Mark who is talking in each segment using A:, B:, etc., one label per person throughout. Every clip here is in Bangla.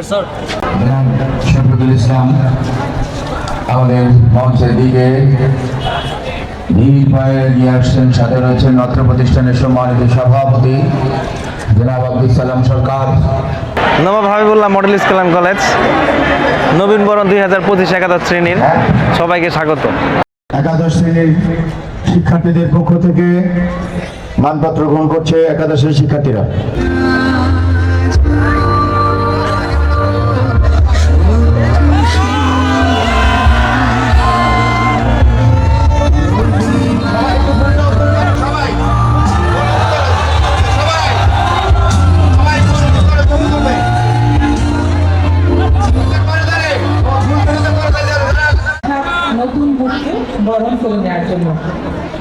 A: sir.
B: জনাব শফিকুল ইসলাম আমাদের মঞ্চের দিকে ধীর পায়ে এগিয়ে আসছেন সাথে রয়েছেন নত্র প্রতিষ্ঠানের সম্মানিত সভাপতি জনাব Abdul Salam Sarkar.
C: Nawab Habibullah model school college নবীন বরণ দুই হাজার পঁচিশ একাদশ শ্রেণির সবাইকে স্বাগত।
B: একাদশ শ্রেণির শিক্ষার্থীদের পক্ষ থেকে মানপত্র গ্রহণ করছে একাদশের শিক্ষার্থীরা।
D: বরণ করে নেওয়ার জন্য।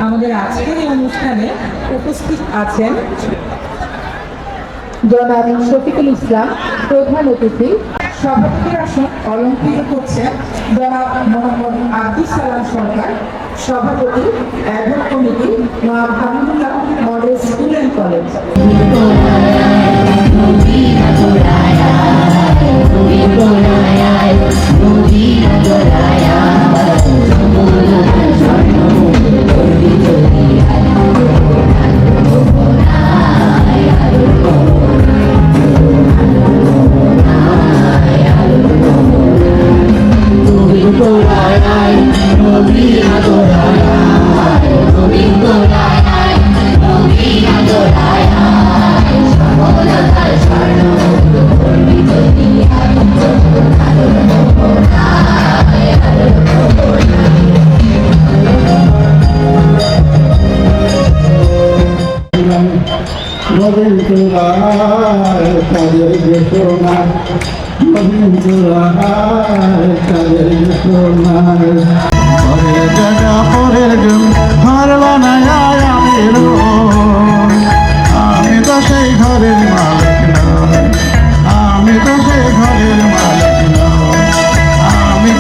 D: আমাদের আজকের এই অনুষ্ঠানে উপস্থিত আছেন
E: জনাব শফিকুল ইসলাম, প্রধান অতিথি
D: সভাপতির আসন অলঙ্কৃত করছেন জনাব মোহাম্মদ আব্দুল সালাম সরকার, সভাপতি ad hoc committee Nawab Hamidullah model school and college.
F: নবীন পরের জায়গা পরের জন্য হারলা না আমি আমি তো সেই ঘরের মালিক নয় আমি তো সেই ঘরের মালিক নয় আমি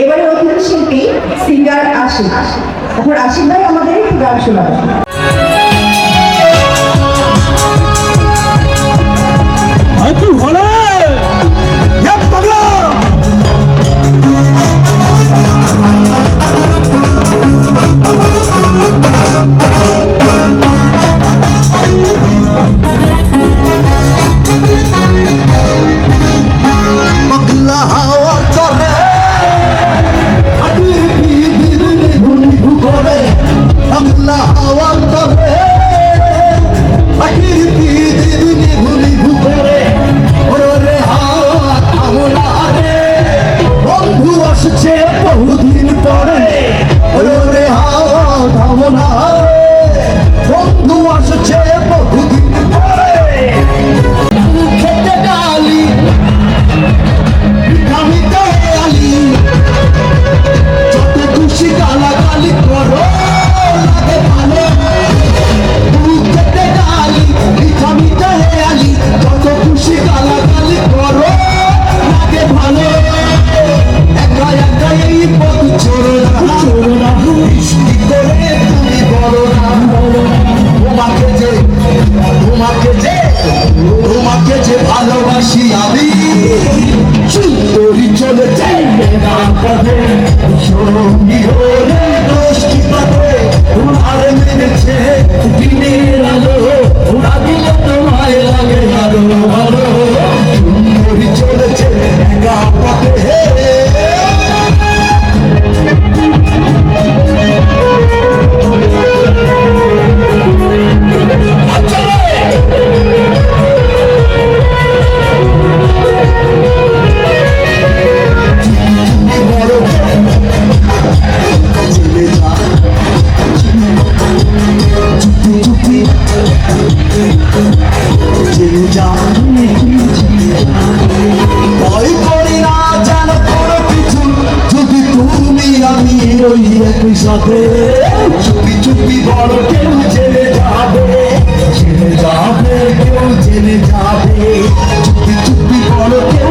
E: এবারে অতিথি শিল্পী সিঙ্গার আশিক। এখন আশিক ভাই আমাদের একটু গান শোনাবেন
F: চুপি চুপি বড় কেউ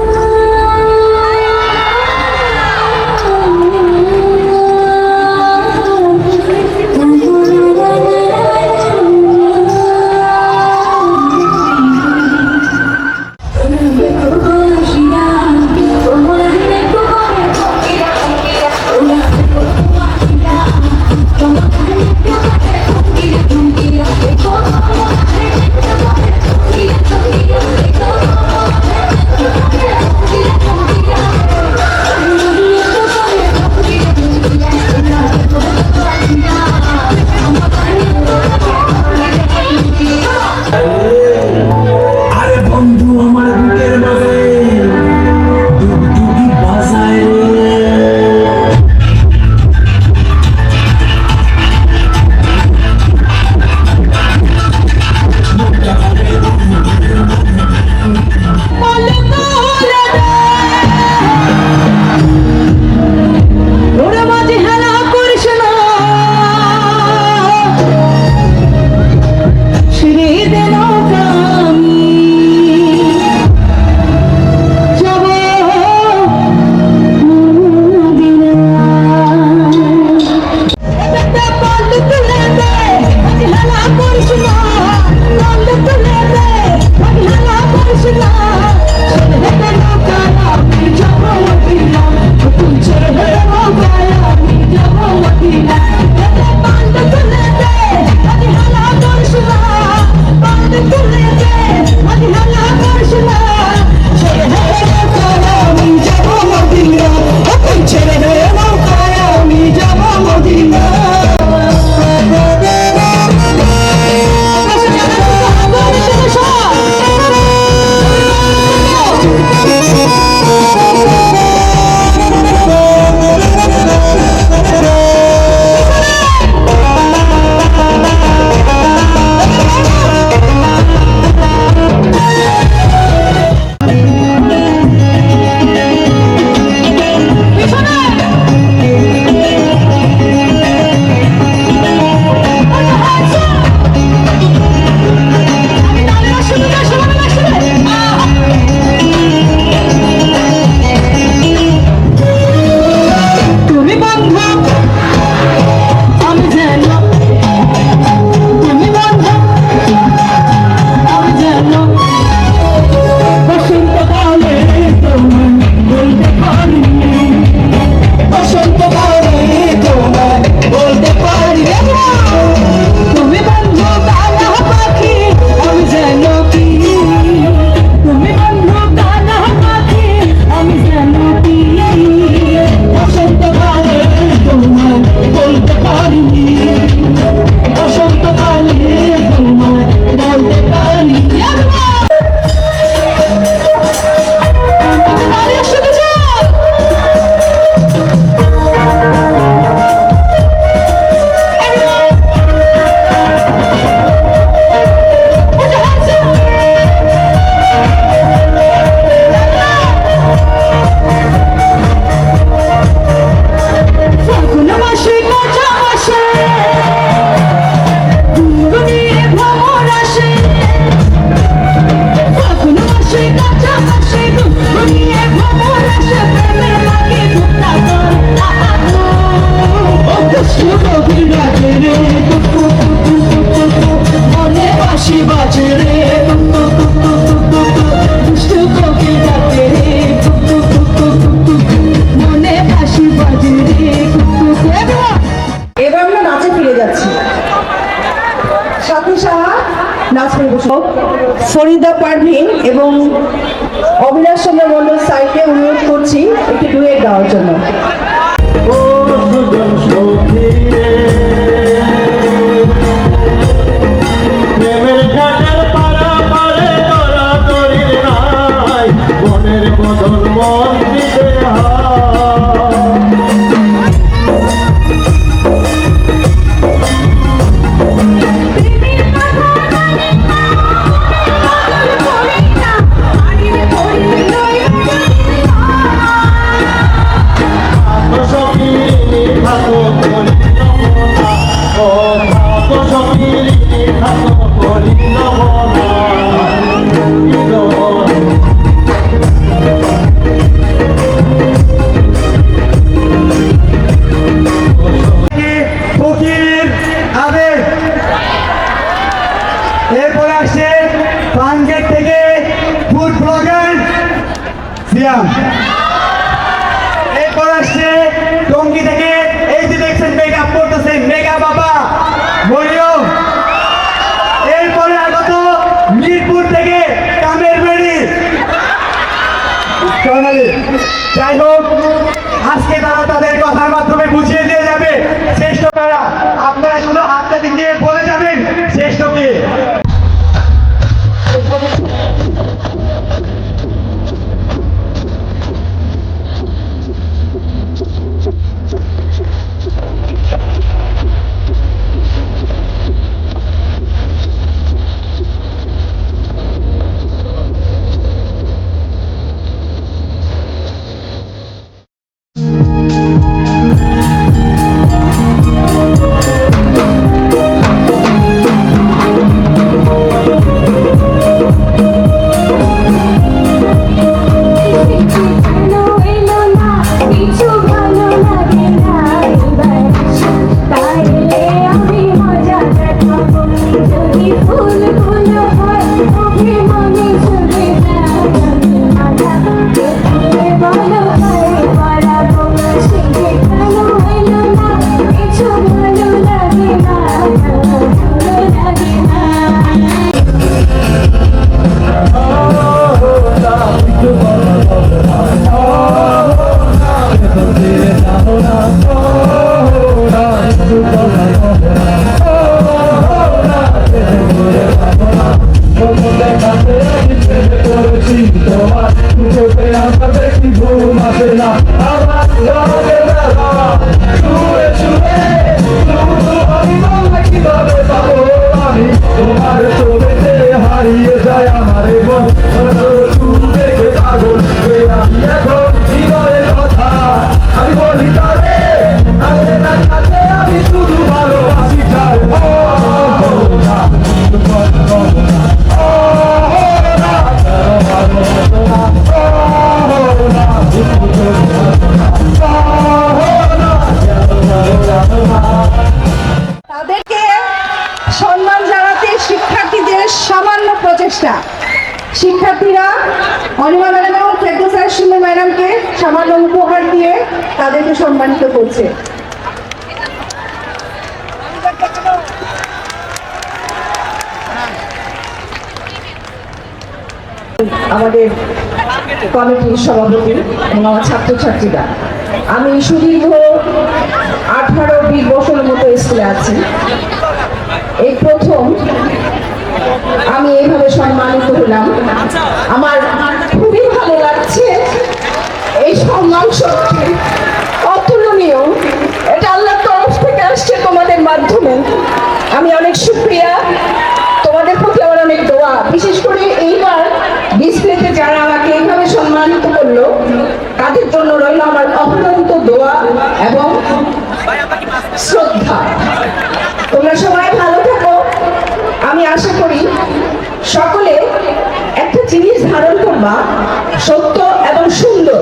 G: ফরিদা পারভিন এবং অভিলাষ চন্দ্র মন্ডল সাইকে অনুরোধ করছি একটি ডুয়েট গাওয়ার জন্য।
F: হারিয়ে যায় আমার মন তুমি দেখে পাগল আমি এখন হৃদয়ের কথা আমি বলি তারে আগে না কাছে আমি শুধু ভালোবাসি চাই ও না
D: তাদেরকে সম্মান জানাতে শিক্ষার্থীদের সামান্য প্রচেষ্টা শিক্ষার্থীরা অনিমা ম্যাডাম এবং ফেরদৌস সুমি ম্যাডামকে সামান্য উপহার দিয়ে তাদেরকে সম্মানিত করছে। আমাদের কমিটির সভাপতি এবং আমার ছাত্রছাত্রীরা। আমি সুদীর্ঘ আঠারো বিশ বছরের মতো স্কুলে আছি। এই প্রথম আমি এইভাবে সম্মানিত হলাম। আমার এই সম্মান সত্যি অতুলনীয়, এটা আল্লাহর তরফ থেকে আসছে তোমাদের মাধ্যমে। আমি অনেক সুপ্রিয়া, তোমাদের প্রতি আমার অনেক দোয়া। বিশেষ করে এইবার ডিসপ্লেতে যারা আমাকে এইভাবে সম্মানিত করল, তাদের জন্য রইল আমার অফুরন্ত দোয়া এবং শ্রদ্ধা। তোমরা সবাই ভালো থাকো। আমি আশা করি সকলে একটা জিনিস ধারণ করবা, সত্য এবং সুন্দর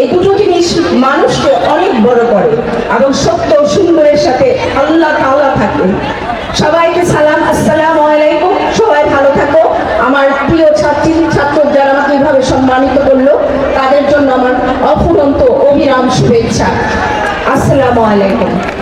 D: এই দুটো জিনিস মানুষকে অনেক বড় করে এবং সত্য সুন্দরের সাথে আল্লাহ তাআলা থাকে। সবাইকে সালাম, আসসালাম আলাইকুম। সবাই ভালো থাকো। আমার প্রিয় ছাত্রী ছাত্র যারা আমাকে এইভাবে সম্মানিত করল, তাদের জন্য আমার অফুরন্ত অবিরাম শুভেচ্ছা। আসসালামু আলাইকুম।